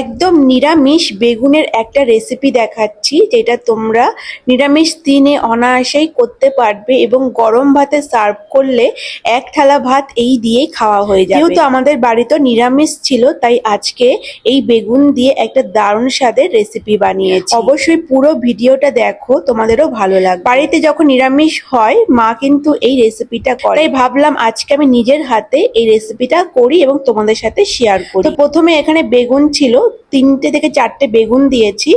একদম নিরামিষ বেগুনের একটা রেসিপি দেখাচ্ছি, যেটা তোমরা নিরামিষ দিনে অনায়াসেই করতে পারবে এবং গরম ভাতে সার্ভ করলে এক থালা ভাত এই দিয়েই খাওয়া হয়ে যাবে। যেহেতু আমাদের বাড়িতে নিরামিষ ছিল, তাই আজকে এই বেগুন দিয়ে একটা দারুণ স্বাদের রেসিপি বানিয়েছি। অবশ্যই পুরো ভিডিওটা দেখো, তোমাদেরও ভালো লাগবে। বাড়িতে যখন নিরামিষ হয়, মা কিন্তু এই রেসিপিটা করে। তাই ভাবলাম আজকে আমি নিজের হাতে এই রেসিপিটা করি এবং তোমাদের সাথে শেয়ার করি। তো প্রথমে এখানে বেগুন ছিল তিনটে থেকে চারটে বেগুন দিয়েছি।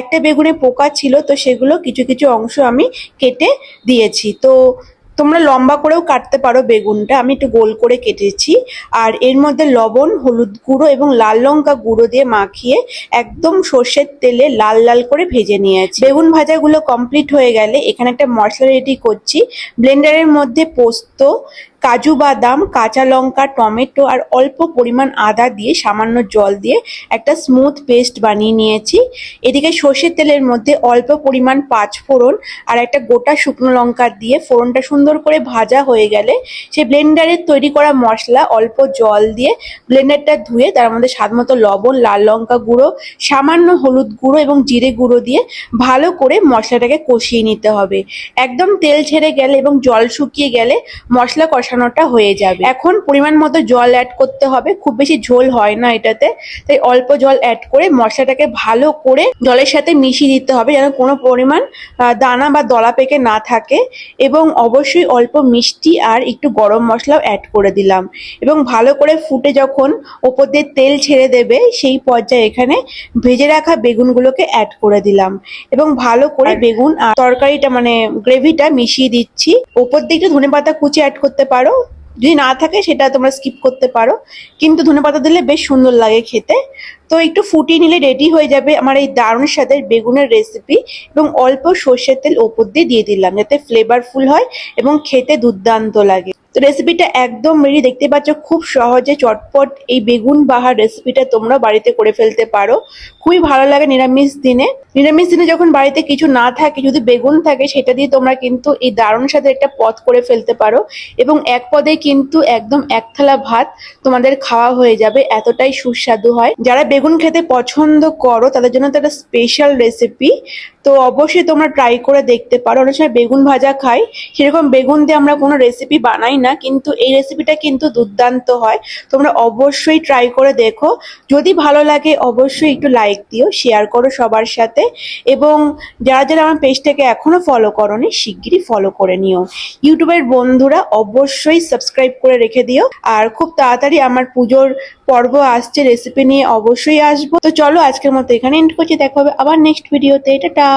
একটা বেগুনে পোকা ছিল, তো সেগুলো কিছু কিছু অংশ আমি কেটে দিয়েছি। তো তোমরা লম্বা করেও কাটতে পারো বেগুনটা, আমি একটু গোল করে কেটেছি। আর এর মধ্যে লবণ, হলুদ গুঁড়ো এবং লাল লঙ্কা গুঁড়ো দিয়ে মাখিয়ে একদম সর্ষের তেলে লাল লাল করে ভেজে নিয়েছি। বেগুন ভাজাগুলো কমপ্লিট হয়ে গেলে এখানে একটা মশলা রেডি করছি। ব্লেন্ডারের মধ্যে পোস্ত কাজু বাদাম, কাঁচা লঙ্কা, টমেটো আর অল্প পরিমাণ আদা দিয়ে, সামান্য জল দিয়ে একটা স্মুথ পেস্ট বানিয়ে নিয়েছি। এদিকে সর্ষের তেলের মধ্যে অল্প পরিমাণ পাঁচ ফোড়ন আর একটা গোটা শুকনো লঙ্কা দিয়ে ফোড়নটা সুন্দর করে ভাজা হয়ে গেলে সে ব্লেন্ডারের তৈরি করা মশলা অল্প জল দিয়ে ব্লেন্ডারটা ধুয়ে তার মধ্যে স্বাদ মতো লবণ, লাল লঙ্কা গুঁড়ো, সামান্য হলুদ গুঁড়ো এবং জিরে গুঁড়ো দিয়ে ভালো করে মশলাটাকে কষিয়ে নিতে হবে। একদম তেল ছেড়ে গেলে এবং জল শুকিয়ে গেলে মশলা কষানোটা হয়ে যাবে। এখন পরিমাণ মতো জল অ্যাড করতে হবে। খুব বেশি ঝোল হয় না এটাতে। তাই অল্প জল অ্যাড করে মশলাটাকে ভালো করে জলের সাথে মিশিয়ে দিতে হবে যেন কোনো পরিমাণ দানা বা দলা পেকে না থাকে। এবং অবশ্যই অল্প মিষ্টি আর একটু গরম মশলাও অ্যাড করে দিলাম। এবং ভালো করে ফুটে যখন ওপর দিয়ে তেল ছেড়ে দেবে, সেই পর্যায়ে এখানে ভেজে রাখা বেগুনগুলোকে অ্যাড করে দিলাম। এবং ভালো করে বেগুন আর তরকারিটা মানে গ্রেভিটা মিশিয়ে দিচ্ছি। ওপর দিকে ধনে পাতা কুচি অ্যাড করতে পারো। যদি না থাকে সেটা তোমরা স্কিপ করতে পারো। কিন্তু ধনে পাতা দিলে বেশ সুন্দর লাগে খেতে। তো একটু ফুটিয়ে নিলে রেডি হয়ে যাবে আমার এই দারুণ স্বাদের বেগুনের রেসিপি এবং অল্প সর্ষের তেল ওপর দিয়ে দিয়ে দিলাম যাতে ফ্লেভারফুল হয় এবং খেতে দুর্দান্ত লাগে। তো রেসিপিটা একদম রেডি দেখতে পাচ্ছ খুব সহজে চটপট এই বেগুন বাহার রেসিপিটা তোমরা বাড়িতে করে ফেলতে পারো। খুবই ভালো লাগে নিরামিষ দিনে। নিরামিষ দিনে যখন বাড়িতে কিছু না থাকে, যদি বেগুন থাকে, সেটা দিয়ে তোমরা কিন্তু এই দারুণ সাথে একটা পদ করে ফেলতে পারো এবং এক পদে কিন্তু একদম এক থালা ভাত তোমাদের খাওয়া হয়ে যাবে, এতটাই সুস্বাদু হয়। যারা বেগুন খেতে পছন্দ করো, তাদের জন্য তো একটা স্পেশাল রেসিপি তো অবশ্যই তোমরা ট্রাই করে দেখতে পারো। অনেক সময় বেগুন ভাজা খাই, সেরকম বেগুন দিয়ে আমরা কোনো রেসিপি বানাই না, কিন্তু এই রেসিপিটা কিন্তু দুর্দান্ত হয়। তোমরা অবশ্যই ট্রাই করে দেখো। যদি ভালো লাগে, অবশ্যই একটু লাইক দিও শেয়ার করো সবার সাথে। এবং যারা যারা আমার পেজটাকে এখনও ফলো করোনি, শিগগিরই ফলো করে নিও। ইউটিউবের বন্ধুরা অবশ্যই সাবস্ক্রাইব করে রেখে দিও। আর খুব তাড়াতাড়ি আমার পুজোর পর্ব আসছে রেসিপি নিয়ে অবশ্যই আসব। তো চলো আজকের মতো এখানে এন্ড করছি, দেখা হবে আবার নেক্সট ভিডিওতে টাটা!